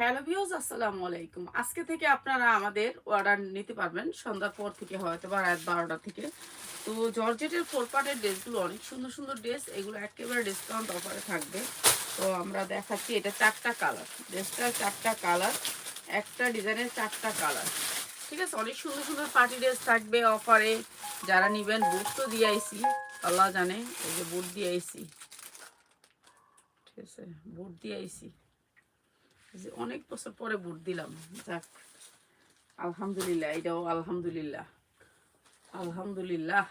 Hello views আসসালামু আলাইকুম। আজকে থেকে আপনারা আমাদের অর্ডার নিতে পারবেন। সন্ধ্যার পর থেকে হয়তো বা রাত বারোটা থেকে। তো জর্জেটের ফোর পার্টের ড্রেসগুলো অনেক সুন্দর সুন্দর ড্রেস এগুলো একেবারে ডিসকাউন্ট অফারে থাকবে। তো আমরা দেখাচ্ছি এটা চারটা কালার ড্রেসটার চারটা কালার একটা ডিজাইনের চারটা কালার ঠিক আছে? অনেক সুন্দর সুন্দর পার্টি ড্রেস থাকবে অফারে যারা নিবেন বুট তো দিয়ে আইসি আল্লাহ জানে, এই যে বুট দিয়ে আইসি ঠিক আছে? বুট দিয়ে আইসি যে অনেক বছর পরে বুট দিলাম। যাক, আলহামদুলিল্লাহ, এটাও আলহামদুলিল্লাহ। আলহামদুলিল্লাহ,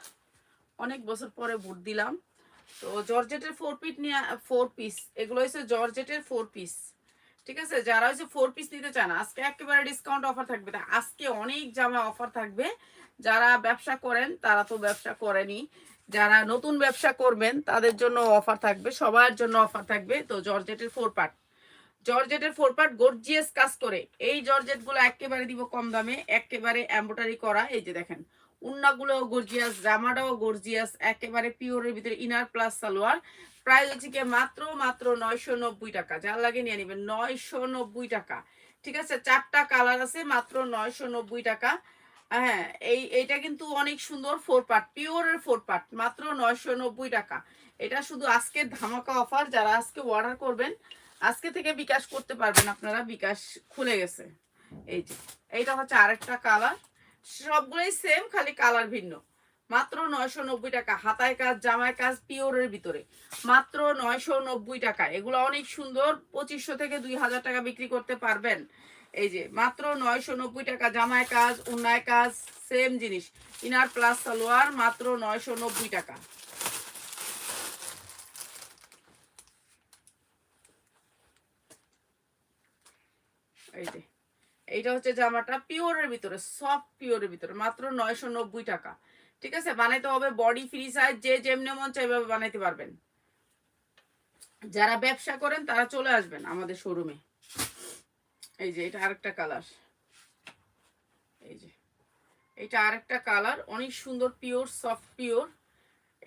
অনেক বছর পরে বুট দিলাম। তো জর্জেটের ফোর পিট নিয়ে ফোর পিস এগুলো হচ্ছে জর্জেটের ফোর পিস ঠিক আছে? যারা হচ্ছে ফোর পিস নিতে চান আজকে একেবারে ডিসকাউন্ট অফার থাকবে তা আজকে অনেক জামা অফার থাকবে। যারা ব্যবসা করেন, তারা তো ব্যবসা করেনি। যারা নতুন ব্যবসা করবেন, তাদের জন্য অফার থাকবে, সবার জন্য অফার থাকবে। তো জর্জেটের ফোর পার্ট জর্জেটের ফোর পার্ট গর্জিয়াস কাজ করে। এই জর্জেটগুলো একেবারে দিব কম দামে, একেবারে এম্বোটারি করা, এই যে দেখেন। উন্নাগুলো গর্জিয়াস, জামাটাও গর্জিয়াস, একেবারে পিওরের ভিতরে ইনার প্লাস সালোয়ার। প্রাইস হচ্ছে কি মাত্র মাত্র নয়শো নব্বই টাকা। যার লাগে নিয়ে নেবেন, নয়শো নব্বই টাকা। ঠিক আছে? চারটা কালার আছে, মাত্র নয়শো নব্বই টাকা। হ্যাঁ এই এটা কিন্তু অনেক সুন্দর ফোর পার্ট পিওরের ফোর পার্ট মাত্র নয়শো নব্বই টাকা। এটা শুধু আজকে ধামাকা অফার, যারা আজকে অর্ডার করবেন আজকে থেকে বিকাশ করতে পারবেন আপনারা, বিকাশ খুলে গেছে। এই যে, এইটা হচ্ছে আরেকটা কালার সবগুলোই সেম খালি কালার ভিন্ন। মাত্র নয়শো নব্বই টাকা। হাতায় কাজ, জামায় কাজ পিওরের ভিতরে। মাত্র নয়শো নব্বই টাকা। এগুলো অনেক সুন্দর। পঁচিশশো থেকে দুই হাজার টাকা বিক্রি করতে পারবেন। এই যে, মাত্র নয়শো নব্বই টাকা। জামায় কাজ, উন্নায় কাজ সেম জিনিস। ইনার প্লাস সালোয়ার, মাত্র নয়শো নব্বই টাকা। এই এইটা হচ্ছে জামাটা পিওরের ভিতরে সফট পিওরের ভিতরে, মাত্র নয়শো নব্বই টাকা। ঠিক আছে? বানাইতে হবে বডি ফ্রি সাইজ যে যেমনি মন চাই এভাবে বানাইতে পারবেন। যারা ব্যবসা করেন, তারা চলে আসবেন আমাদের শোরুমে এই যে এটা আরেকটা কালার এই যে এটা আরেকটা কালার অনেক সুন্দর পিওর সফট পিওর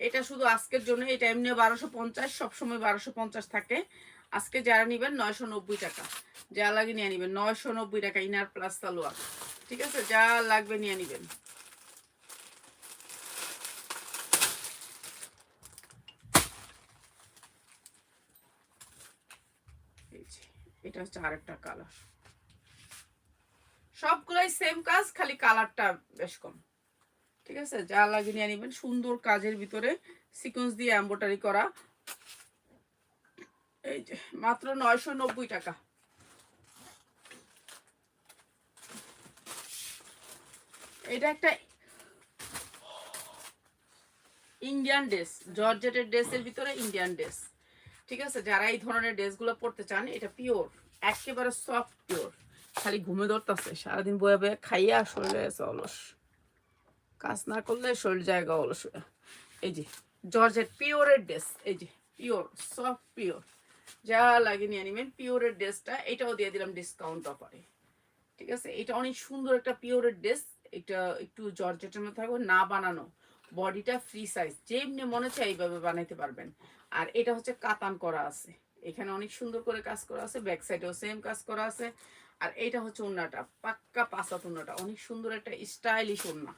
এটা শুধু আজকের জন্য, এটা এমনি বারোশো পঞ্চাশ, সবসময় বারোশো পঞ্চাশ থাকে। আজকে যারা নেবেন নয়শো নব্বই টাকা। যা লাগে নিয়ে নেবেন, নয়শো নব্বই টাকা, ইনার প্লাস সালোয়ার। ঠিক আছে? যা লাগবে নিয়ে নেবেন। এটা হচ্ছে আরেকটা কালার সবগুলাই সেম কাজ, খালি কালারটা বেশ কম। ঠিক আছে? যা লাগে নিয়ে নেবেন। সুন্দর কাজের ভিতরে সিকোয়েন্স দিয়ে এম্বোটারি করা। এই যে, মাত্র নয়শো নব্বই টাকা। এটা একটা ইন্ডিয়ান ড্রেস জর্জেটের ড্রেসের ভিতরে ইন্ডিয়ান ড্রেস ঠিক আছে? যারা এই ধরনের ড্রেসগুলো পরতে চান, এটা পিওর একেবারে সফট পিওর খালি ঘুমে ধরতেছে, সারাদিন বয়ে বয়ে খাইয়া শরীরে আছে অলস। কাজ না করলে শরীর জায়গা অলস এই যে জর্জেট পিওরের ড্রেস এই যে পিওর সফট পিওর যা লাগে নিয়ে নিবেন পিওরের ড্রেসটা এটাও দিয়ে দিলাম ডিসকাউন্ট অফারে ঠিক আছে? এটা অনেক সুন্দর একটা পিওরের ড্রেস এটা একটু জর্জেটের থাকবে না বানানো। বডিটা ফ্রি সাইজ যেমনি মনে এইভাবে বানাইতে পারবেন। আর এটা হচ্ছে কাতান করা আছে। এখানে অনেক সুন্দর করে কাজ করা আছে ব্যাক সাইডেও সেম কাজ করা আছে। আর এইটা হচ্ছে ওন্নাটা, পাক্কা পাসাত ওন্নাটা, অনেক সুন্দর একটা স্টাইলিশ ওন্না।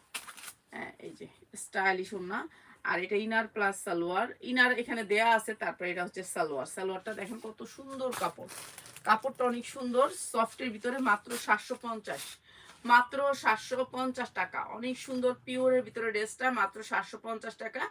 হ্যাঁ এই যে স্টাইলিশ ওন্না। আর এটা ইনার প্লাস সালোয়ার। ইনার এখানে দেয়া আছে, তারপরে এটা হচ্ছে সালোয়ার। সালোয়ারটা দেখেন কত সুন্দর কাপড়। কাপড়টা অনেক সুন্দর, সফটের ভিতরে মাত্র সাতশো পঞ্চাশ। মাত্র সাতশো পঞ্চাশ টাকা। অনেক সুন্দর পিওরের ভিতরে ড্রেসটা, মাত্র সাতশো পঞ্চাশ টাকা।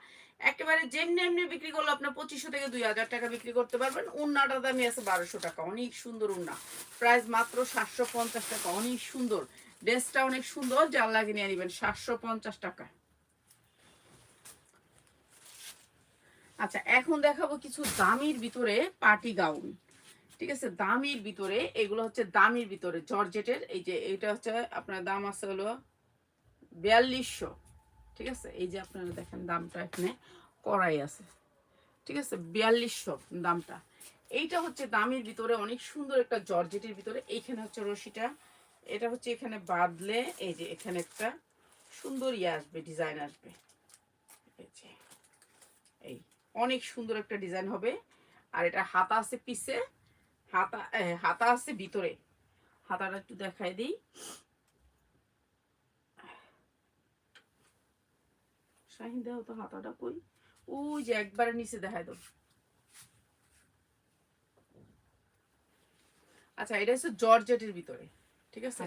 একেবারে যেমনি এমনি বিক্রি করলে আপনার পঁচিশশো থেকে দুই হাজার টাকা বিক্রি করতে পারবেন। উন্নাটা দামি আছে বারোশো টাকা। অনেক সুন্দর উন্না। প্রাইস মাত্র সাতশো পঞ্চাশ টাকা। অনেক সুন্দর। ড্রেসটা অনেক সুন্দর। যার লাগিয়ে নিয়ে নেবেন সাতশো পঞ্চাশ টাকা। আচ্ছা এখন দেখাবো কিছু দামির ভিতরে পার্টি গাউন। ঠিক আছে? দামির ভিতরে, এগুলো হচ্ছে দামির ভিতরে, জর্জেটের, এই যে এটা হচ্ছে আপনার দাম আছে হলো বিয়াল্লিশশো। ঠিক আছে? এই যে আপনারা দেখেন দামটা এখানে করাই আছে। ঠিক আছে? বিয়াল্লিশশো দামটা। এইটা হচ্ছে দামির ভিতরে, অনেক সুন্দর একটা জর্জেটের ভিতরে। এইখানে হচ্ছে রশিটা, এটা হচ্ছে এখানে বাঁধলে এই যে এখানে একটা সুন্দর ইয়ে আসবে, ডিজাইন আসবে। এই যে। অনেক সুন্দর একটা ডিজাইন হবে। আর এটা হাতা আছে পিছে হাতা হাতা আছে ভিতরে। হাতাটা একটু দেখাই দিই। শাহিন দেহ তো হাতাটা কই? ওই যে একবারে নিচে দেখাই দাও। আচ্ছা এটা হচ্ছে জর্জেটের ভিতরে ঠিক আছে।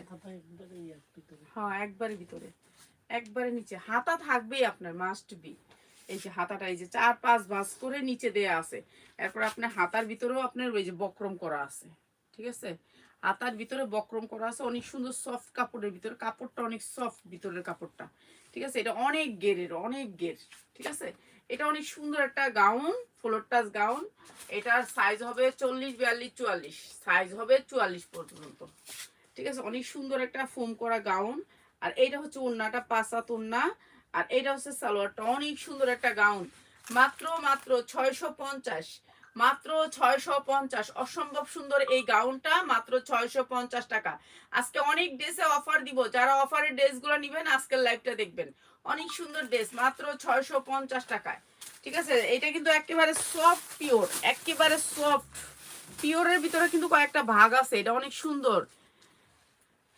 হ্যাঁ একবারে ভিতরে। একবারে নিচে। হাতা থাকবেই আপনার মাস্ট বি এই যে হাতাটা, এই যে চার পাঁচ ভাঁজ করে নিচে দেয়া আছে। এরপর আপনার হাতার ভিতরেও আপনার ওই যে বক্রম করা আছে, ঠিক আছে? হাতার ভিতরে বক্রম করা আছে, অনেক সুন্দর সফট কাপড়ের ভিতরে, কাপড়টা অনেক সফট ভিতরের কাপড়টা, ঠিক আছে? এটা অনেক গেরের, অনেক গের, ঠিক আছে? এটা অনেক সুন্দর একটা গাউন ফ্লোর টাচ গাউন এটার সাইজ হবে চল্লিশ, বিয়াল্লিশ, চুয়াল্লিশ সাইজ হবে চুয়াল্লিশ পর্যন্ত, ঠিক আছে? অনেক সুন্দর একটা ফোম করা গাউন আর এটা হচ্ছে ওন্নাটা পাঁচাত ওন্না আর এটা হচ্ছে সালোয়ারটা। অনেক সুন্দর একটা গাউন। মাত্র মাত্র ছয়শো পঞ্চাশ। মাত্র ছয়শো পঞ্চাশ। অসম্ভব সুন্দর এই গাউনটা। মাত্র ছয়শো পঞ্চাশ টাকা। আজকে অনেক ড্রেসে অফার দিব। যারা অফারের ড্রেসগুলো নিবেন, আজকের লাইভটা দেখবেন। অনেক সুন্দর ড্রেস। মাত্র ছয়শো পঞ্চাশ টাকায়। ঠিক আছে? এটা কিন্তু একেবারে সফট, পিওর। একেবারে সফট। পিওরের ভিতরে কিন্তু কয়েকটা ভাগ আছে। এটা অনেক সুন্দর।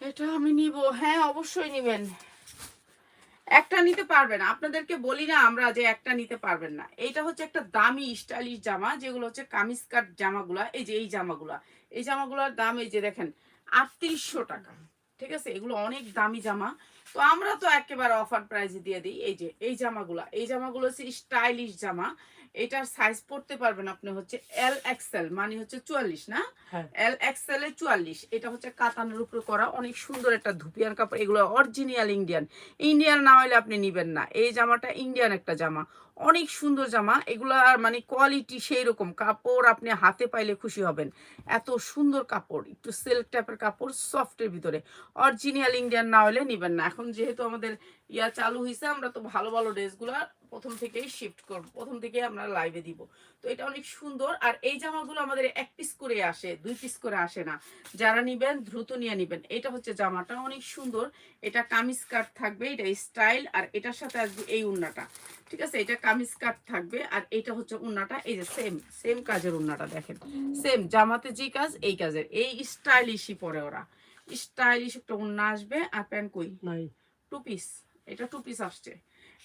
এটা আমি নিব। হ্যাঁ অবশ্যই নিবেন। একটা নিতে পারবেন। আপনাদেরকে বলি না আমরা যে একটা নিতে পারবেন না। এইটা হচ্ছে একটা দামি স্টাইলিশ জামা, যেগুলো হচ্ছে কামিজ কাট জামাগুলা, এই যে এই জামাগুলা। এই জামাগুলোর দাম এই যে দেখেন, আটত্রিশশো টাকা। ঠিক আছে? এগুলো অনেক দামি জামা। তো আমরা তো একেবারে অফার প্রাইজে দিয়ে দিই। এই যে, এই জামাগুলা। এই জামাগুলো হচ্ছে স্টাইলিশ জামা। এটার সাইজ পড়তে পারবেন আপনি হচ্ছে এল এক্সেল মানে হচ্ছে চুয়াল্লিশ না? হ্যাঁ। এল এক্সেল এ চুয়াল্লিশ। এটা হচ্ছে কাতানের উপরে করা। অনেক সুন্দর একটা ধুপিয়ার কাপড়। এগুলো অরিজিনাল ইন্ডিয়ান ইন্ডিয়ান না হলে আপনি নিবেন না। এই জামাটা ইন্ডিয়ান একটা জামা। অনেক সুন্দর জামা। এগুলা মানে কোয়ালিটি সেই রকম কাপড় আপনি হাতে পাইলে খুশি হবেন। এত সুন্দর কাপড়। একটু সিল্ক টাইপের কাপড় সফটের ভিতরে। অরিজিনাল ইন্ডিয়ান না হলে নিবেন না। এখন যেহেতু আমাদের ইয়া চালু হয়েছে আমরা তো ভালো ভালো ড্রেসগুলা প্রথম থেকেই শিফট করব। প্রথম থেকেই আমরা লাইভে দিব। তো এটা অনেক সুন্দর। আর এই জামাগুলো আমাদের এক পিস করে আসে দুই পিস করে আসে না। যারা নিবেন দ্রুত নিয়ে নিবেন। এটা হচ্ছে জামাটা অনেক সুন্দর। এটা কামিজ কাট থাকবে এটা স্টাইল আর এটার সাথে আসবে এই উন্নাটা। ঠিক আছে? এটা কামিজ কাট থাকবে আর এটা হচ্ছে উন্নাটা। এই যে সেম সেম কাজের উন্নাটা দেখেন। সেম জামাতে যে কাজ এই কাজের। এই স্টাইলিশই পরে ওরা। স্টাইলিশ একটা উন্না আসবে আর প্যান্ট কই? টু পিস এটা টু পিস আসছে।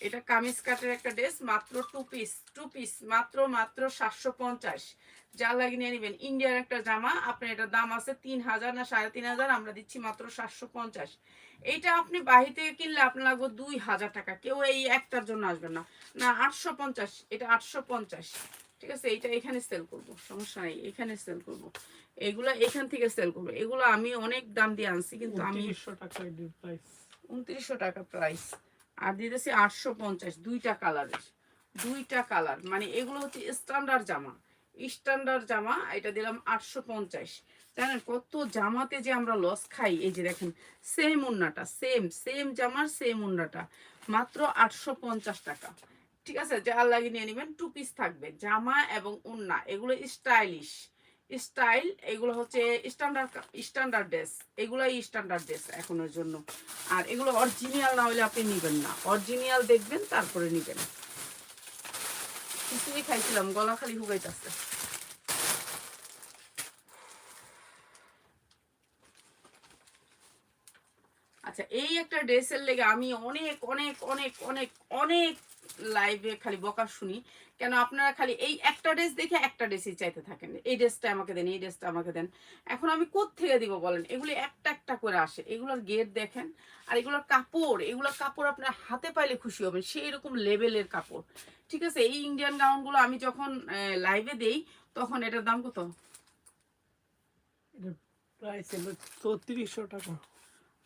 এটা কামিজ কাটের একটা ড্রেস মাত্র টু পিস টু পিস মাত্র মাত্র সাতশো পঞ্চাশ। যা লাগে নিয়ে নেবেন। ইন্ডিয়ার একটা জামা, আপনার এটার দাম আছে তিন হাজার না সাড়ে তিন হাজার, আমরা দিচ্ছি মাত্র সাতশো পঞ্চাশ। এইটা আপনি বাহি থেকে কিনলে আপনার লাগবে দুই হাজার টাকা। কেউ এই একটার জন্য আসবেন না। না, আটশো পঞ্চাশ, এটা আটশো পঞ্চাশ। ঠিক আছে, এইটা এখানে সেল করব। সমস্যা নেই, এখানে সেল করব। এগুলো এখান থেকে সেল করব। এগুলো আমি অনেক দাম দিয়ে আনছি, কিন্তু আমি টাকা উনত্রিশশো টাকা প্রাইস আর দিতেছি আটশো পঞ্চাশ, দুইটা কালারের দুইটা কালার মানে এগুলো হচ্ছে স্ট্যান্ডার্ড জামা। স্ট্যান্ডার্ড জামা, এটা দিলাম আটশো পঞ্চাশ। জানেন কত জামাতে যে আমরা লস খাই? এই যে দেখেন সেম উন্নাটা সেম সেম জামার সেম উন্নাটা মাত্র আটশো পঞ্চাশ টাকা। ঠিক আছে? যা লাগিয়ে নিয়ে নেবেন টু পিস থাকবে। জামা এবং উন্না এগুলো স্টাইলিশ স্টাইল, এগুলো হচ্ছে স্ট্যান্ডার্ড স্ট্যান্ডার্ড ড্রেস। এগুলাই স্ট্যান্ডার্ড ড্রেস এখনের জন্য। আর এগুলো অরিজিনাল না হলে আপনি নেবেন না। অরিজিনাল দেখবেন, তারপরে নেবেন। কিছুই খাইছিলাম গলা খালি হুগাইতেছে। আচ্ছা এই একটা ড্রেসের লেগে আমি অনেক অনেক অনেক অনেক অনেক লাইভে খালি বকা শুনি। কেন আপনারা খালি এই একটা ড্রেস দেখে একটা ড্রেসই চাইতে থাকেন এই ড্রেসটা আমাকে দেন, এই ড্রেসটা আমাকে দেন। এখন আমি থেকে দিব বলেন? এগুলি একটা একটা করে আসে। এগুলোর গেট দেখেন আর এগুলোর কাপড় এগুলোর কাপড় আপনার হাতে পাইলে খুশি হবেন। সেই রকম লেভেলের কাপড়। ঠিক আছে, এই ইন্ডিয়ান গাউনগুলো আমি যখন লাইভে দেই, তখন এটার দাম কত? প্রাইস চৌত্রিশশো টাকা।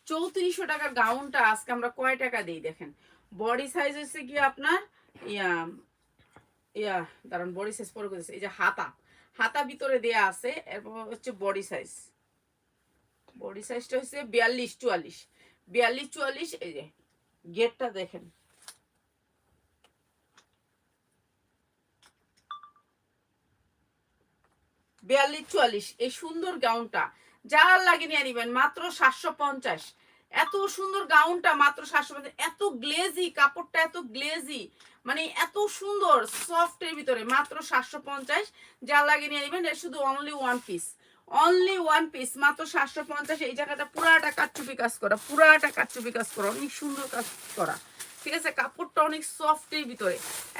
চৌত্রিশশো টাকার গাউনটা আজকে আমরা কয় টাকা দিই দেখেন? বডি সাইজ হচ্ছে কি আপনার? ইয়া ইয়া, দাঁড়ান বডি সাইজ পরে করেছে এই যে হাতা। হাতা ভিতরে দেয়া আছে, এরপর হচ্ছে বডি সাইজ বডি সাইজটা হচ্ছে বিয়াল্লিশ, চুয়াল্লিশ। বিয়াল্লিশ, চুয়াল্লিশ, এই যে গেটটা দেখেন। বিয়াল্লিশ, চুয়াল্লিশ, এই সুন্দর গাউনটা। যার লাগে নিয়ে নিবেন মাত্র সাতশো পঞ্চাশ। এত সুন্দর গাউনটা মাত্র সাতশো পঞ্চাশ। এত গ্লেজি কাপড়টা এত গ্লেজি মানে এত সুন্দর সফট এর ভিতরে, মাত্র সাতশো পঞ্চাশ। যা লাগে নিয়ে নিবেন এটা শুধু only one piece only one piece মাত্র সাতশো পঞ্চাশ। এই জায়গাটা পুরাটা কাটচুপি কাজ করা, পুরাটা কাটচুপি কাজ করা, অনেক সুন্দর কাজ করা। ঠিক আছে, কাপড়টা অনেক সফট এর ভিতরে,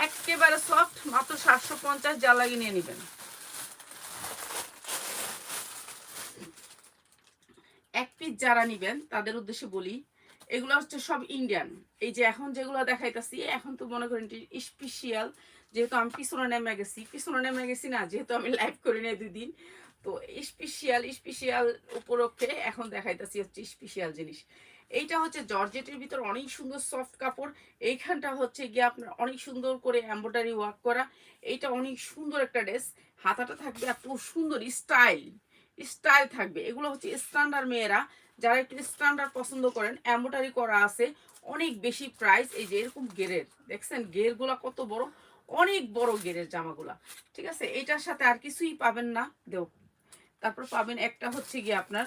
একেবারে সফট মাত্র সাতশো পঞ্চাশ যা লাগিয়ে নিয়ে নেবেন এক পিস যারা নিবেন, তাদের উদ্দেশ্যে বলি, এগুলো হচ্ছে সব ইন্ডিয়ান এই যে এখন যেগুলো দেখাইতেছি, এখন তো মনে করেন স্পেশিয়াল যেহেতু আমি পিছনে নেমে গেছি। পিছনে নেমে গেছি না, যেহেতু আমি লাইভ করি নাই দুই দিন। তো স্পেশিয়াল স্পেশিয়াল উপলক্ষে এখন দেখাইতেছি হচ্ছে স্পেশিয়াল জিনিস। এইটা হচ্ছে জর্জেটের ভিতর অনেক সুন্দর সফট কাপড়। এইখানটা হচ্ছে গিয়ে আপনার অনেক সুন্দর করে এম্ব্রয়ডারি ওয়ার্ক করা। এইটা অনেক সুন্দর একটা ড্রেস হাতাটা থাকবে এত সুন্দর স্টাইল স্টাইল থাকবে। এগুলো হচ্ছে স্ট্যান্ডার্ড মেয়েরা যারা একটু স্ট্যান্ডার্ড পছন্দ করেন এম্ব্রয়ডারি করা আছে অনেক বেশি প্রাইস এই যে এরকম গেরের দেখছেন? গেরগুলা কত বড়? অনেক বড় গেরের জামাগুলা ঠিক আছে? এটার সাথে আর কিছুই পাবেন না দেও। তারপর পাবেন একটা হচ্ছে গিয়ে আপনার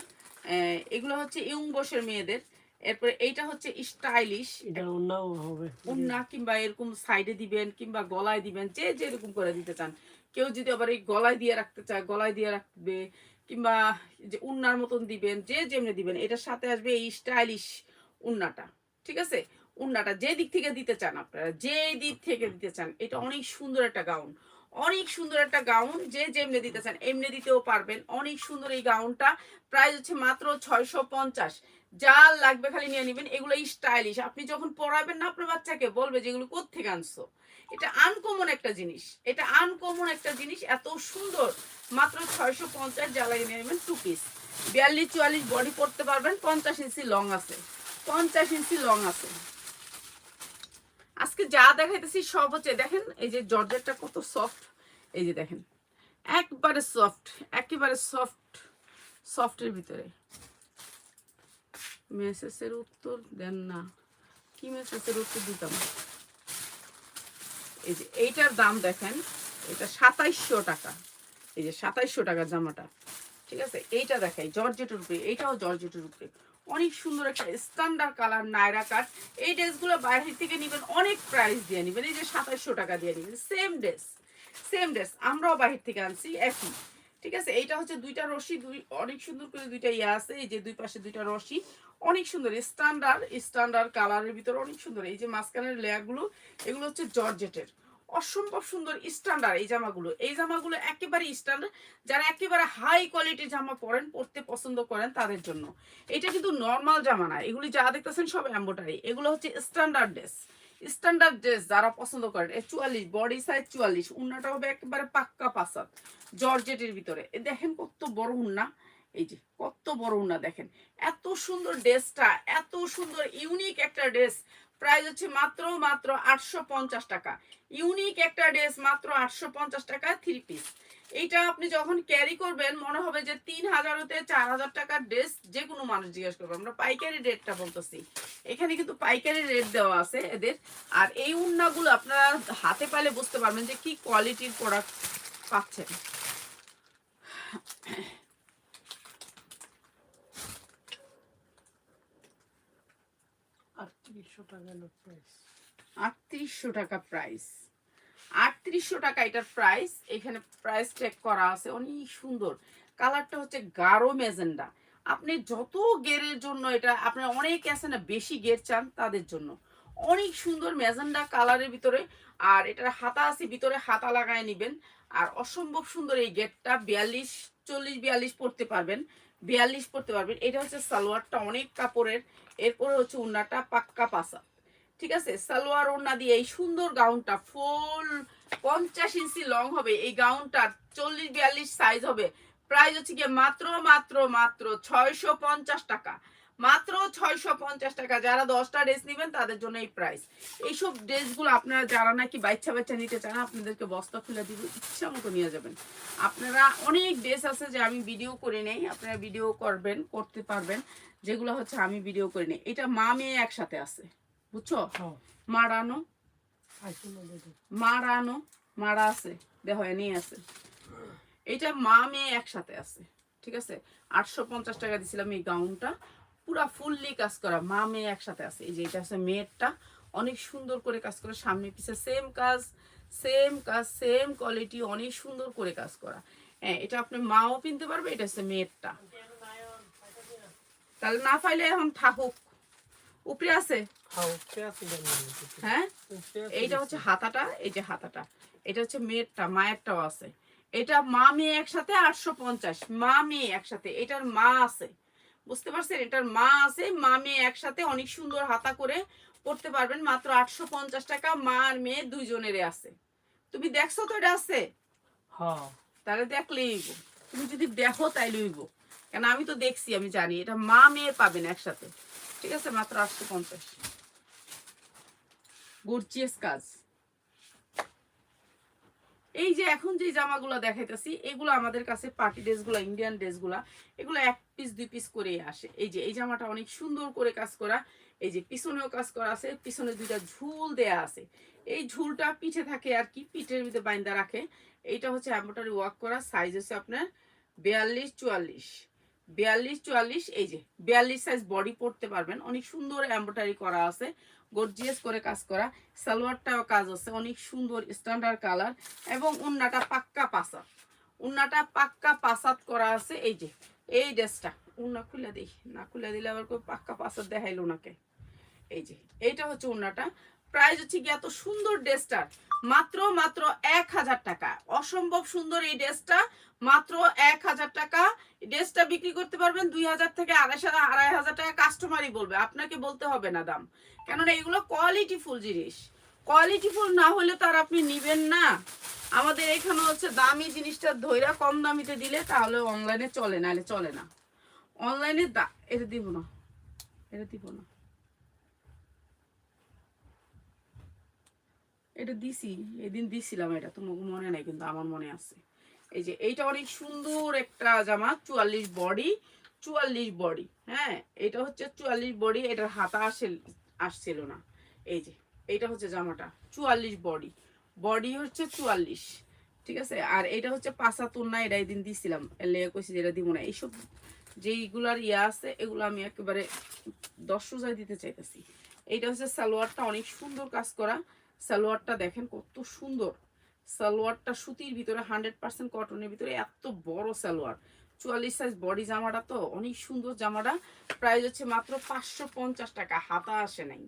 এগুলো হচ্ছে ইয়ং বসের মেয়েদের এরপরে এইটা হচ্ছে স্টাইলিশ হবে। উন্না কিংবা এরকম সাইডে দিবেন কিংবা গলায় দিবেন যে যেরকম করে দিতে চান। কেউ যদি আবার এই গলায় দিয়ে রাখতে চায় গলায় দিয়ে রাখবে কিংবা যে উন্নার মতন দিবেন, যে যেমনি দিবেন, এটার সাথে আসবে এই স্টাইলিশ উন্নাটা, ঠিক আছে? উন্নাটা যে দিক থেকে দিতে চান আপনারা, যে দিক থেকে দিতে চান, এটা অনেক সুন্দর একটা গাউন অনেক সুন্দর একটা গাউন যে যেমনি দিতে চান, এমনি দিতেও পারবেন, অনেক সুন্দর এই গাউনটা প্রাইস হচ্ছে মাত্র ছয়শো পঞ্চাশ। যা লাগবে খালি নিয়ে নেবেন এগুলো স্টাইলিশ আপনি যখন পড়াবেন না আপনার বাচ্চাকে, বলবে যে এগুলো কোথেকে আনছো? এটা আনকমন একটা জিনিস। এটা আনকমন একটা জিনিস, এত সুন্দর। মাত্র ছয়শো পঞ্চাশ জ্বালাই নিয়ে নেবেন টু পিস বিয়াল্লিশ, চুয়াল্লিশ বডি পড়তে পারবেন, পঞ্চাশ ইঞ্চি লং আছে। পঞ্চাশ ইঞ্চি লং আছে। আজকে যা দেখাইতেছি সব হচ্ছে, দেখেন, এই যে জর্জেটটা কত সফট এই যে দেখেন, একবারে সফট একেবারে সফট সফটের ভিতরে। মেসেজের উত্তর দেন না। কি মেসেজের উত্তর দিতাম? এই যে এইটার দাম দেখেন, এটা সাতাইশশো টাকা। এই যে সাতাইশশো টাকার জামাটা, ঠিক আছে? এইটা দেখাই, জর্জেটের উপরে, এইটাও জর্জেট উপরে। অনেক সুন্দর একটা স্ট্যান্ডার্ড কালার নায়রা কাট এই ড্রেসগুলো বাইরের থেকে নেবেন, অনেক প্রাইস দিয়ে নেবেন। এই যে সাতাইশশো টাকা দিয়ে নেবেন সেম ড্রেস সেম ড্রেস আমরাও বাহির থেকে আনছি, একই। ঠিক আছে? এইটা হচ্ছে দুইটা রশি দুই, অনেক সুন্দর করে দুইটা ইয়ে আছে। এই যে দুই পাশে দুইটা রশি অনেক সুন্দর। স্ট্যান্ডার্ড স্ট্যান্ডার্ড কালারের ভিতরে অনেক সুন্দর। এই যে মাঝখানের লেয়ারগুলো এগুলো হচ্ছে জর্জেটের। অসম্ভব সুন্দর স্ট্যান্ডার্ড এই জামাগুলো। এই জামাগুলো একেবারে স্ট্যান্ডার্ড যারা একেবারে হাই কোয়ালিটির জামা পরেন, পরতে পছন্দ করেন তাদের জন্য। এটা কিন্তু নর্মাল জামা না। এগুলি যা দেখতেছেন সব এম্বোটারি এগুলো হচ্ছে স্ট্যান্ডার্ড ড্রেস স্ট্যান্ডার্ড ড্রেস যারা পছন্দ করেন চুয়াল্লিশ বডি সাইজ চুয়াল্লিশ উন্নাটা হবে একেবারে পাক্কা পাসাদ, জর্জেটের ভিতরে। দেখেন কত বড় উন্না, এই যে কত বড় উন্না দেখেন। এত সুন্দর ড্রেসটা, এত সুন্দর ইউনিক একটা ড্রেস প্রাইস হচ্ছে মাত্র মাত্র আটশো পঞ্চাশ টাকা। ইউনিক একটা ড্রেস, মাত্র আটশো পঞ্চাশ টাকা থ্রি পিস এইটা আপনি যখন ক্যারি করবেন মনে হবে যে তিন হাজার হতে চার হাজার টাকার ড্রেস যে কোনো মানুষ জিজ্ঞেস করবে। আমরা পাইকারি রেটটা বলতেছি। এখানে কিন্তু পাইকারি রেট দেওয়া আছে এদের। আর এই উন্নাগুলো আপনারা হাতে পাইলে বুঝতে পারবেন যে কি কোয়ালিটির প্রোডাক্ট পাচ্ছেন। আটত্রিশশো টাকা প্রাইস আটত্রিশশো টাকা প্রাইস আটত্রিশশো টাকা এটার প্রাইস এখানে প্রাইস ট্যাগ করা আছে, অনেক সুন্দর। কালারটা হচ্ছে গাঢ় মেজেন্ডা আপনি যত গেরের জন্য এটা, আপনার অনেক আছে না, বেশি গের চান তাদের জন্য। অনেক সুন্দর মেজেন্ডা কালারের ভিতরে, আর এটার হাতা আছে, ভিতরে হাতা লাগায় নেবেন। আর অসম্ভব সুন্দর এই গেটটা বিয়াল্লিশ, চল্লিশ, বিয়াল্লিশ পড়তে পারবেন। বিয়াল্লিশ পড়তে পারবেন। এটা হচ্ছে সালোয়ারটা অনেক কাপড়ের। এরপরে হচ্ছে উন্নাটা পাক্কা পাসা ঠিক আছে? সালোয়ার ওড়না দিয়ে এই সুন্দর গাউনটা ফুল পঞ্চাশ ইঞ্চি লং হবে। এই গাউনটা চল্লিশ বিয়াল্লিশ সাইজ হবে। প্রাইস হচ্ছে গিয়ে মাত্র মাত্র মাত্র ছয়শো পঞ্চাশ টাকা। মাত্র ছয়শো পঞ্চাশ টাকা। যারা দশটা ড্রেস নেবেন, তাদের জন্য এই প্রাইস এইসব ড্রেসগুলো আপনারা যারা নাকি বাচ্চা বাচ্চা নিতে চান, আপনাদেরকে বস্তা খুলে দিব, ইচ্ছা মতো নিয়ে যাবেন। আপনারা অনেক ড্রেস আছে যে আমি ভিডিও করে নেই। আপনারা ভিডিও করবেন, করতে পারবেন। যেগুলো হচ্ছে আমি ভিডিও করে নেই। এটা মা মেয়ে একসাথে আছে। বুঝছ? হ্যাঁ। মারানো। মারানো। মারা আছে। দেখো নিয়ে আছে। এটা মা মেয়ে একসাথে আছে। ঠিক আছে? আটশো পঞ্চাশ টাকা দিছিলাম এই গাউনটা। পুরা ফুললি কাজ করা। মা মেয়ে একসাথে আছে। এই যে এটা আছে মেয়েরটা। অনেক সুন্দর করে কাজ করা। সামনে পিছে সেম কাজ সেম কাজ সেম কোয়ালিটি অনেক সুন্দর করে কাজ করা। হ্যাঁ এটা আপনি মাও কিনতে পারবে এটা হচ্ছে মেয়েরটা। তাহলে না পাইলে এখন থাকুক। উপরে আছে? হ্যাঁ হ্যাঁ? এইটা হচ্ছে হাতাটা এই যে হাতাটা। এটা হচ্ছে মেয়েরটা মায়েরটাও আছে। এটা মা মেয়ে একসাথে আটশো পঞ্চাশ মা মেয়ে একসাথে এটার মা আছে। বুঝতে পারছেন? এটার মা আছে মা মেয়ে একসাথে অনেক সুন্দর হাতা করে পড়তে পারবেন। মাত্র আটশো পঞ্চাশ টাকা মা আর মেয়ে দুইজনের আছে। তুমি দেখছ তো এটা আছে? হ্যাঁ। তাহলে দেখলেই। তুমি যদি দেখো তাই হইব। কেন আমি তো দেখছি আমি জানি। এটা মা মেয়ে পাবেন একসাথে। ঠিক আছে, মাত্র আটশো পঞ্চাশ। গর্জিয়াস কাজ। এই যে এখন যে জামাগুলো দেখাইতেছি, এগুলো আমাদের কাছে পার্টি ড্রেসগুলো ইন্ডিয়ান ড্রেসগুলো এগুলো এক পিস দুই পিস করে আসে। এই যে, এই জামাটা অনেক সুন্দর করে কাজ করা, এই যে পিছনেও কাজ করা আছে, পিছনে দুইটা ঝুল দেয়া আছে। এই ঝুলটা পিঠে থাকে আর কি, পিঠের ভিতরে বাইন্দা রাখে। এইটা হচ্ছে এম্বোটারি ওয়ার্ক করা সাইজ হচ্ছে আপনার বিয়াল্লিশ, চুয়াল্লিশ। বিয়াল্লিশ, চুয়াল্লিশ, এই যে বিয়াল্লিশ সাইজ বডি পড়তে পারবেন। অনেক সুন্দর এম্বোটারি করা আছে। গর্জিয়াস করে কাজ করা। সালোয়ারটাও কাজ আছে। অনেক সুন্দর স্ট্যান্ডার্ড কালার এবং উন্নাটা পাক্কা পাসাত। উন্নাটা পাক্কা পাসাত করা আছে। এই যে, এই ড্রেসটা উন্না খুলে দিই। না খুলে দিলে আবার কেউ পাক্কা পাসাত দেখাইলো ওনাকে। এই যে, এইটা হচ্ছে উন্নাটা। প্রাইস হচ্ছে কি এত সুন্দর ড্রেসটার মাত্র মাত্র এক হাজার টাকা। অসম্ভব সুন্দর এই ড্রেসটা। মাত্র এক হাজার টাকা। ড্রেসটা বিক্রি করতে পারবেন দুই হাজার থেকে আড়াই হাজার আড়াই হাজার টাকা কাস্টমারই বলবে। আপনাকে বলতে হবে না দাম। কেননা এগুলো কোয়ালিটি ফুল জিনিস। কোয়ালিটি ফুল না হলে তার আপনি নিবেন না। আমাদের এখানে হচ্ছে দামি জিনিসটা ধইরা কম দামিতে দিলে তাহলে অনলাইনে চলে, নাহলে চলে না। অনলাইনে এটা দিব না। এটা দিব না। এটা দিছি, এদিন দিছিলাম এটা তোমার মনে নাই কিন্তু, আমার মনে আছে। এই যে, এইটা অনেক সুন্দর একটা জামা, চুয়াল্লিশ বডি চুয়াল্লিশ বডি হ্যাঁ? এটা হচ্ছে চুয়াল্লিশ বডি, এটার হাতা আসে আসছিল না। এই যে, এইটা হচ্ছে জামাটা, চুয়াল্লিশ বডি বডি হচ্ছে চুয়াল্লিশ, ঠিক আছে? আর এটা হচ্ছে পাঁচা তুন্না এটা এদিন দিছিলাম। এলে কইছি যে এটা দিব না। এইসব যেইগুলার ইয়া আছে, এগুলো আমি একেবারে দশ রোজায় দিতে চাইতেছি। এইটা হচ্ছে সালোয়ারটা, অনেক সুন্দর কাজ করা। সালোয়ারটা দেখেন কত সুন্দর। সালোয়ারটা সুতির ভিতরে হান্ড্রেড পার্সেন্ট কটনের ভিতরে এত বড় সালোয়ার। চুয়াল্লিশ সাইজ বডি জামাটা তো অনেক সুন্দর জামাটা। প্রাইস হচ্ছে মাত্র পাঁচশো পঞ্চাশ টাকা, হাতা আসে নাই।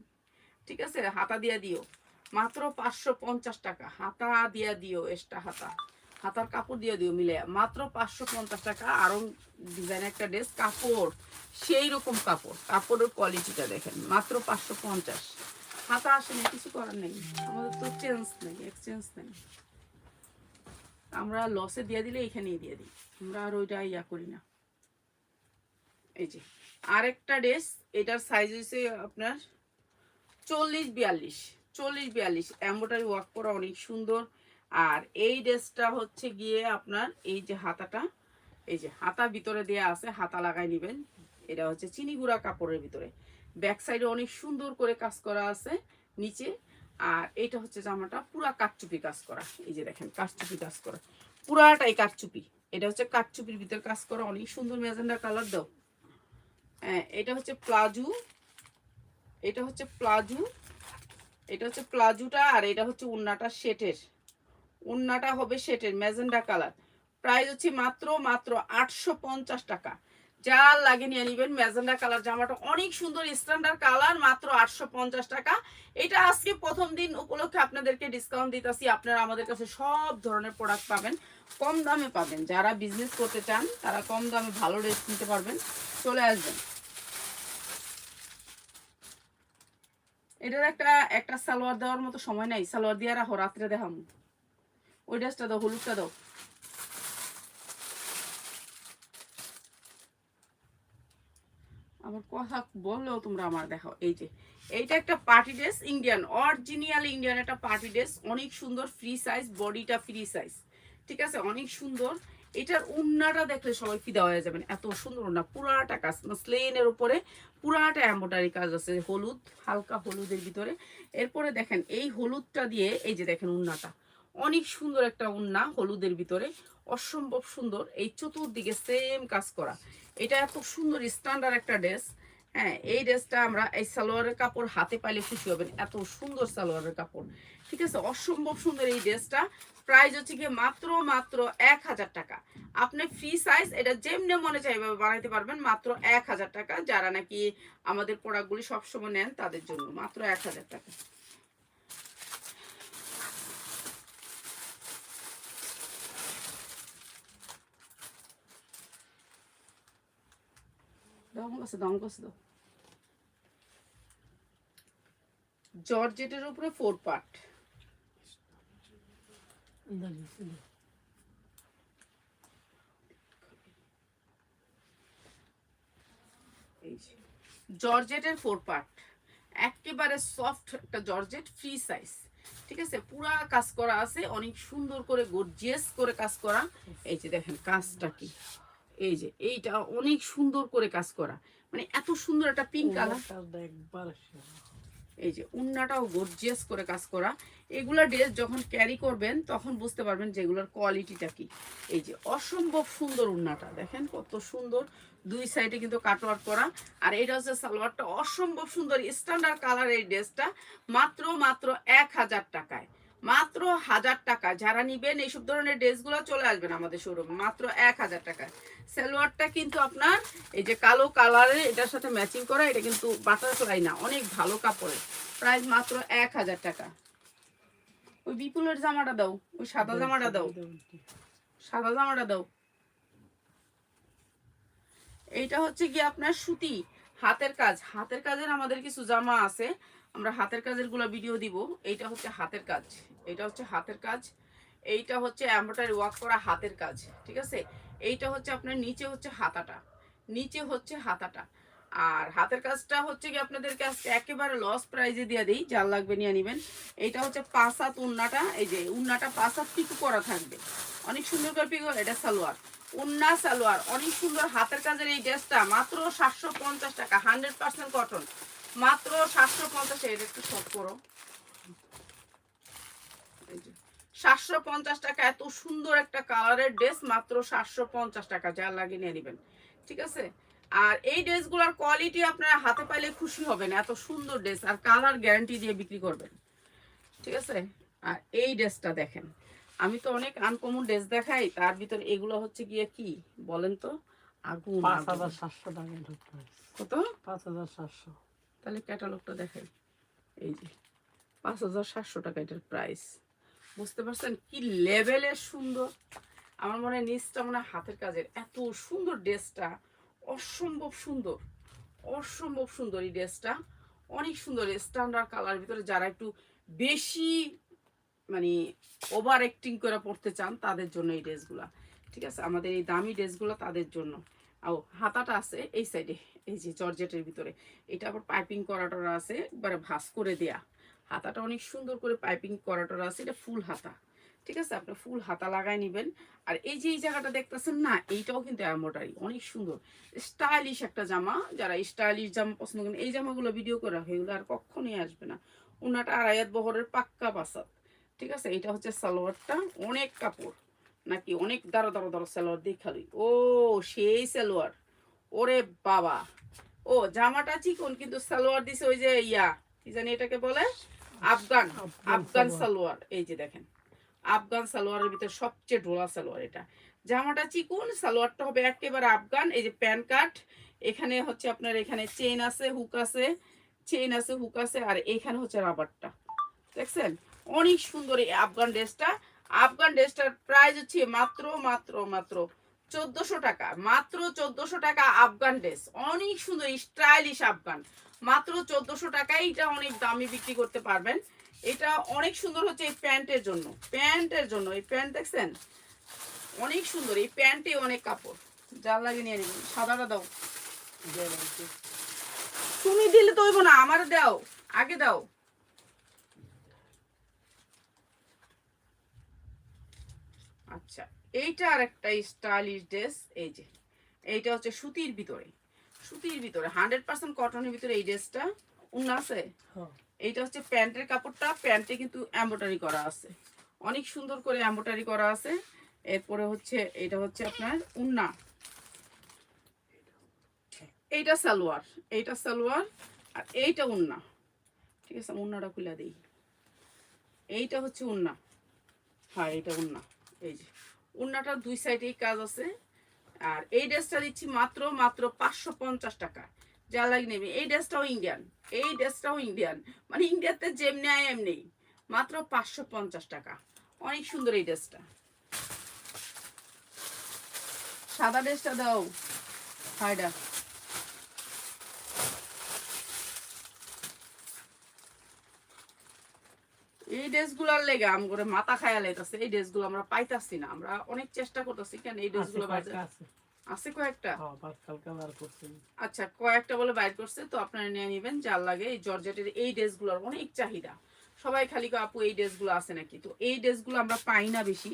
ঠিক আছে? হাতা দিয়া দিও। মাত্র পাঁচশো পঞ্চাশ টাকা, হাতা দিয়া দিও এক্সট্রা হাতা। হাতার কাপড় দিয়ে দিও মিলে মাত্র পাঁচশো পঞ্চাশ টাকা আরও ডিজাইন একটা ড্রেস কাপড়। সেই রকম কাপড়। কাপড়ের কোয়ালিটিটা দেখেন, মাত্র পাঁচশো পঞ্চাশ। হাতা আসেনি, কিছু করার নেই। আমাদের তো চেঞ্জ নেই এক্সচেঞ্জ নেই। আমরা লসে দিয়ে দিলে এখানেই দিয়ে দিই। আমরা আর ওইটা ইয়া করি না। এই যে, আরেকটা ড্রেস এটার সাইজ হচ্ছে আপনার চল্লিশ বিয়াল্লিশ চল্লিশ বিয়াল্লিশ। এম্বোটারি ওয়ার্ক করা অনেক সুন্দর। আর এই ড্রেসটা হচ্ছে গিয়ে আপনার এই যে হাতাটা, এই যে হাতা ভিতরে দেয়া আছে, হাতা লাগাই নেবেন। এটা হচ্ছে চিনি গুঁড়া কাপড়ের ভিতরে। ব্যাক সাইডে অনেক সুন্দর করে কাজ করা আছে, নিচে। আর এটা হচ্ছে জামাটা পুরা কাঠচুপি কাজ করা। এই যে দেখেন, কাঠচুপি কাজ করা। পুরাটাই কাঠচুপি। এটা হচ্ছে কাঠচুপির ভিতরে কাজ করা। অনেক সুন্দর ম্যাজেন্ডা কালার দাও। হ্যাঁ এটা হচ্ছে প্লাজু। এটা হচ্ছে প্লাজু। এটা হচ্ছে প্লাজুটা আর এটা হচ্ছে উন্নাটা সেটের উন্নাটা হবে সেটের ম্যাজেন্ডা কালার। প্রাইস হচ্ছে মাত্র মাত্র আটশো পঞ্চাশ টাকা। যা লাগে নিয়ে নিবেন। ম্যাজেন্ডা কালার জামাটা অনেক সুন্দর স্ট্যান্ডার্ড কালার, মাত্র আটশো পঞ্চাশ টাকা। এটা আজকে প্রথম দিন উপলক্ষে আপনাদেরকে ডিসকাউন্ট দিতেছি। আপনারা আমাদের কাছে সব ধরনের প্রোডাক্ট পাবেন, কম দামে পাবেন। যারা বিজনেস করতে চান, তারা কম দামে ভালো ড্রেস নিতে পারবেন। চলে আসবেন। এটার একটা একটা সালোয়ার দেওয়ার মতো সময় নাই। সালোয়ার দিয়ে রাখো রাত্রে দেখাম। ওই ড্রেসটা দাও, হলুদটা দাও। আমার কথা বললেও তোমরা আমার দেখাও এই যে। এইটা একটা party dress Indian original Indian একটা পার্টি ড্রেস অনেক সুন্দর ফ্রি সাইজ বডিটা ফ্রি সাইজ ঠিক আছে? অনেক সুন্দর। এটার উন্নাটা দেখলে সবাই ফিদা হয়ে যাবেন। এত সুন্দর না পুরাটা কাজ স্লেনের উপরে পুরাটা এম্বোটারি কাজ আছে, হলুদ, হালকা হলুদের ভিতরে। এরপরে দেখেন, এই হলুদটা দিয়ে, এই যে দেখেন উন্নাটা অনেক সুন্দর একটা উন্না হলুদের ভিতরে। অসম্ভব সুন্দর। এই চতুর্দিকে সেম কাজ করা। এটা এত সুন্দর স্ট্যান্ডার্ড একটা ড্রেস হ্যাঁ এই ড্রেসটা আমরা এই সালোয়ারের কাপড় হাতে পাইলে খুশি হবেন। এত সুন্দর সালোয়ারের কাপড়। ঠিক আছে? অসম্ভব সুন্দর এই ড্রেসটা প্রাইস হচ্ছে গিয়ে মাত্র মাত্র এক হাজার টাকা। আপনি ফ্রি সাইজ এটা যেমনি মনে চাইবে বানাইতে পারবেন, মাত্র এক হাজার টাকা। যারা নাকি আমাদের প্রোডাক্টগুলি সবসময় নেন তাদের জন্য। মাত্র এক হাজার টাকা। দাম কত দাও। জর্জেটের উপরে ফোর পার্ট জর্জেটের ফোর পার্ট একেবারে সফট একটা জর্জেট ফ্রি সাইজ ঠিক আছে? পুরা কাজ করা আছে, অনেক সুন্দর করে গর্জিয়াস করে কাজ করা। এই যে দেখেন, কাজটা কি? এই যে এইটা অনেক সুন্দর করে কাজ করা। মানে এত সুন্দর একটা পিঙ্ক কালার এই যে উন্নাটাও গর্জিয়াস করে কাজ করা। এগুলা ড্রেস যখন ক্যারি করবেন তখন বুঝতে পারবেন যে এগুলোর কোয়ালিটিটা কি। এই যে অসম্ভব সুন্দর উন্নাটা। দেখেন কত সুন্দর। দুই সাইডে কিন্তু কাটওয়ার্ক করা। আর এটা হচ্ছে সালোয়ারটা অসম্ভব সুন্দর। স্ট্যান্ডার্ড কালার এই ড্রেসটা মাত্র মাত্র এক হাজার টাকায়। মাত্র হাজার টাকা। যারা নিবেন, এইসব ধরনের ড্রেসগুলো চলে আসবেন আমাদের শোরুমে মাত্র এক হাজার টাকা সালোয়ারটা কিন্তু আপনার, এই যে কালো কালারে এটার সাথে ম্যাচিং করা, এটা কিন্তু বাটারফ্লাই না, অনেক ভালো কাপড়ের। প্রাইস মাত্র এক হাজার টাকা। ওই বিপুলের জামাটা দাও, ওই সাদা জামাটা দাও। সাদা জামাটা দাও। এইটা হচ্ছে কি আপনার সুতি, হাতের কাজ। হাতের কাজের আমাদের কিছু জামা আছে, আমরা হাতের কাজেরগুলো ভিডিও দিব। এইটা হচ্ছে হাতের কাজ। এইটা হচ্ছে হাতের কাজ। এইটা হচ্ছে এমব্রয়ডারি ওয়ার্ক করা হাতের কাজ, ঠিক আছে? এইটা হচ্ছে আপনার নিচে হচ্ছে হাতাটা, নিচে হচ্ছে হাতাটা। আর হাতের কাজটা হচ্ছে কি আপনাদেরকে আজকে একেবারে লস প্রাইজে দিয়ে দিই, যার লাগবে নিয়ে নেবেন। এইটা হচ্ছে পাঁচ হাত উন্নাটা, এই যে উন্নাটা পাঁচ হাত পিকু করা থাকবে। অনেক সুন্দর করে পিকু, এটা সালোয়ার। উন্না, সালোয়ার, অনেক সুন্দর হাতের কাজের এই ড্রেসটা, মাত্র সাতশো পঞ্চাশ টাকা হান্ড্রেড পার্সেন্ট কটন মাত্র সাতশো পঞ্চাশ, এটা একটু শর্ট করো। সাতশো পঞ্চাশ টাকা এত সুন্দর একটা কালারের ড্রেস মাত্র সাতশো পঞ্চাশ টাকা যা লাগিয়ে নিয়ে নেবেন। ঠিক আছে? আর এই ড্রেসগুলোর কোয়ালিটি আপনারা হাতে পাইলে খুশি হবেন এত সুন্দর ড্রেস আর কালার গ্যারান্টি দিয়ে বিক্রি করবেন। ঠিক আছে? আর এই ড্রেসটা দেখেন আমি তো অনেক আনকমন ড্রেস দেখাই তার ভিতরে এগুলো হচ্ছে গিয়ে কি বলেন তো? আগুন পাঁচ হাজার সাতশো টাকা কত? পাঁচ হাজার সাতশো। তাহলে ক্যাটালগটা দেখাই। এই যে পাঁচ হাজার সাতশো টাকা এটার প্রাইস বুঝতে পারছেন? কি লেভেলের সুন্দর। আমার মনে হয় নিচটা মনে হাতের কাজের। এত সুন্দর ড্রেসটা। অসম্ভব সুন্দর। অসম্ভব সুন্দর এই ড্রেসটা। অনেক সুন্দর। স্ট্যান্ডার্ড কালার ভিতরে যারা একটু বেশি মানে ওভার অ্যাক্টিং করে পড়তে চান, তাদের জন্য এই ড্রেসগুলা। ঠিক আছে? আমাদের এই দামি ড্রেসগুলো তাদের জন্য। ও হাতাটা আছে এই সাইডে এই যে জর্জেটের ভিতরে। এটা আবার পাইপিং করাটার আছে, একবারে ভাস করে দেয়া। হাতাটা অনেক সুন্দর করে পাইপিং করাটার আছে এটা ফুল হাতা। ঠিক আছে? আপনি ফুল হাতা লাগাই নেবেন। আর এই যে এই জায়গাটা দেখতেছেন না, এইটাও কিন্তু এমব্রয়ডারি, অনেক সুন্দর। স্টাইলিশ একটা জামা, যারা স্টাইলিশ জামা পছন্দ করেন, এই জামাগুলো ভিডিও করে হয়, এগুলো আর কখনোই আসবে না। ওনাটা আড়াইয়াত বহরের পাক্কা বাসাত। ঠিক আছে? এটা হচ্ছে সালোয়ারটা, অনেক কাপড়। নাকি অনেক দাঁড়ো দাঁড়ো দাঁড়ো সালোয়ার দেখালি ও, সেই সালোয়ার। ওরে বাবা। ও, জামাটা চিকন, কিন্তু সালোয়ার দিছে ওই যে ইয়া, কি জানি এটাকে বলে? আফগান আফগান। সালোয়ার। এই যে দেখেন। আফগান সালোয়ারের ভিতরে সবচেয়ে ঢোলা সালোয়ার এটা। জামাটা চিকুন সালোয়ারটা হবে একেবারে আফগান এই যে প্যান কাট। এখানে হচ্ছে আপনার এখানে চেন আছে হুক আছে চেন আছে হুক আছে আর এখানে হচ্ছে রাবারটা। দেখছেন? অনেক সুন্দর এই আফগান ড্রেসটা। আফগান ড্রেসটার প্রাইস হচ্ছে মাত্র মাত্র মাত্র চোদ্দশো টাকা, মাত্র চোদ্দশো টাকা আফগান ড্রেস, অনেক সুন্দর স্টাইলিশ আফগান। মাত্র চোদ্দশো টাকায় এটা অনেক দামি বিক্রি করতে পারবেন। এটা অনেক সুন্দর হচ্ছে এই প্যান্টের জন্য প্যান্টের জন্য, এই প্যান্ট দেখছেন? অনেক সুন্দর, এই প্যান্টে অনেক কাপড়। যার লাগে নিয়ে নিবেন, সাদাটা দাও। তুমি দিলে তো না আমার দাও, আগে দাও। আচ্ছা। এইটা আর একটা স্টাইলিশ ড্রেস এই যে এইটা হচ্ছে সুতির ভিতরে সুতির ভিতরে হান্ড্রেড পার্সেন্ট কটনের ভিতরে এই ড্রেসটা উন্ন আছে? হ্যাঁ। এইটা হচ্ছে প্যান্টের কাপড়টা প্যান্টে কিন্তু এম্ব্রয়ডারি করা আছে অনেক সুন্দর করে এম্ব্রয়ডারি করা আছে এরপরে হচ্ছে এটা হচ্ছে আপনার উন্না এইটা সালোয়ার এইটা সালোয়ার আর এইটা উন্না ঠিক আছে উন্নাটা খুলে দিই এইটা হচ্ছে উন্না হ্যাঁ এইটা উন্না এই যে উন্নাটার দুই সাইডেই কাজ আছে। আর এই ড্রেসটা দিচ্ছি মাত্র মাত্র পাঁচশো পঞ্চাশ টাকা। যা লাগে নেবে। এই ড্রেসটাও ইন্ডিয়ান এই ড্রেসটাও ইন্ডিয়ান মানে ইন্ডিয়াতে যেমনি আয় এমনি। মাত্র পাঁচশো পঞ্চাশ টাকা। অনেক সুন্দর এই ড্রেসটা। সাদা ড্রেসটা দাও হাইডা ড্রেসগুলোর লেগে মাথা খায়া লাইতাছে এই ড্রেসগুলো আমরা পাইতাছি না। আমরা অনেক চেষ্টা করতেছি কেন এই ড্রেসগুলো আছে। কয়েকটা? হ্যাঁ আচ্ছা কয়েকটা বলে বাইর করছে তো আপনারা নিয়ে নেবেন যার লাগে এই জর্জেটের এই ড্রেসগুলোর অনেক চাহিদা। সবাই খালি আপু এই ড্রেসগুলো আছে নাকি? তো এই ড্রেসগুলো আমরা পাই না বেশি।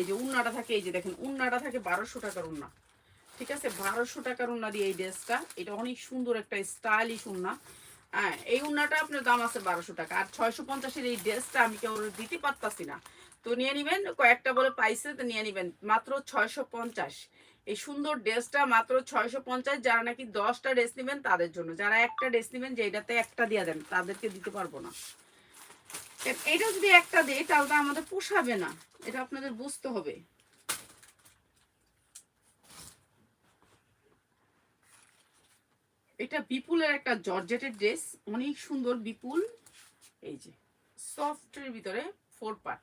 এই যে উন্নাটা থাকে এই যে দেখেন উন্নাটা থাকে বারোশো টাকার উন্না। ঠিক আছে? বারোশো টাকার উন্না দিয়ে এই ড্রেসটা এটা অনেক সুন্দর একটা স্টাইলিশ উন্না। হ্যাঁ এই উন্নাটা আপনার দাম আছে বারোশো টাকা। আর ছয়শো পঞ্চাশের এই ড্রেসটা আমি কেউ দিতে পারতাছি না। তো নিয়ে নিবেন, কয়েকটা বলে পাইছে তো নিয়ে নিবেন, মাত্র ছয়শো পঞ্চাশ। এই সুন্দর ড্রেসটা মাত্র ছয়শো পঞ্চাশ, যারা নাকি দশটা ড্রেস নেবেন তাদের জন্য। যারা একটা ড্রেস নেবেন যে এটাতে একটা দিয়ে দেন, তাদেরকে দিতে পারব না। এটা যদি একটা দেয় তাহলে আমাদের পোষাবে না। এটা আপনাদের বুঝতে হবে। এটা বিপুলের একটা জর্জেটের ড্রেস, অনেক সুন্দর, বিপুল। এই যে সফটের ভিতরে ফোর পার্ট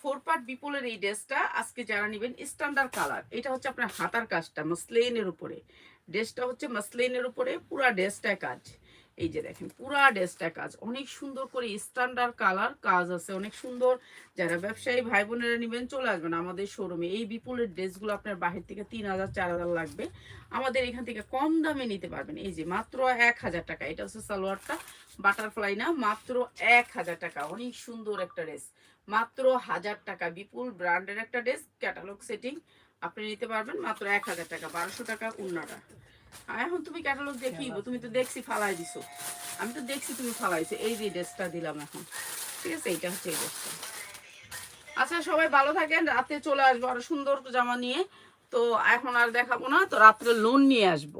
ফোর পার্ট বিপুলের এই ড্রেসটা আজকে যারা নেবেন স্ট্যান্ডার্ড কালার এটা হচ্ছে আপনার হাতার কাজটা, মাসলেনের উপরে। ড্রেসটা হচ্ছে মাসলেনের উপরে, পুরা ড্রেসটায় কাজ। এই যে দেখেন, পুরা ড্রেসটায় কাজ। অনেক সুন্দর করে স্ট্যান্ডার্ড কালার কাজ আছে, অনেক সুন্দর। যারা ব্যবসায়ী ভাই বোনেরা নেবেন, চলে আসবেন আমাদের শোরুমে এই বিপুলের ড্রেসগুলো আপনার বাহির থেকে তিন হাজার, চার হাজার লাগবে। আমাদের এখান থেকে কম দামে নিতে পারবেন। এই যে মাত্র এক হাজার টাকা। এটা হচ্ছে সালোয়ারটা বাটারফ্লাই না, মাত্র এক হাজার টাকা। অনেক সুন্দর একটা ড্রেস। মাত্র হাজার টাকা। বিপুল ব্র্যান্ডের একটা ড্রেস ক্যাটালগ সেটিং আপনি নিতে পারবেন। মাত্র এক হাজার টাকা, বারোশো টাকা উন্নাটা। এখন তুমি ক্যাটালগ দেখিব তুমি তো দেখছি ফালাই দিছো। আমি তো দেখছি তুমি ফালাইছো এই যে ড্রেসটা দিলাম এখন। ঠিক আছে এইটা হচ্ছে এই ড্রেসটা। আচ্ছা সবাই ভালো থাকেন রাতে চলে আসব আরও সুন্দর জামা নিয়ে। তো এখন আর দেখাবো না তো রাত্রে লোন নিয়ে আসব।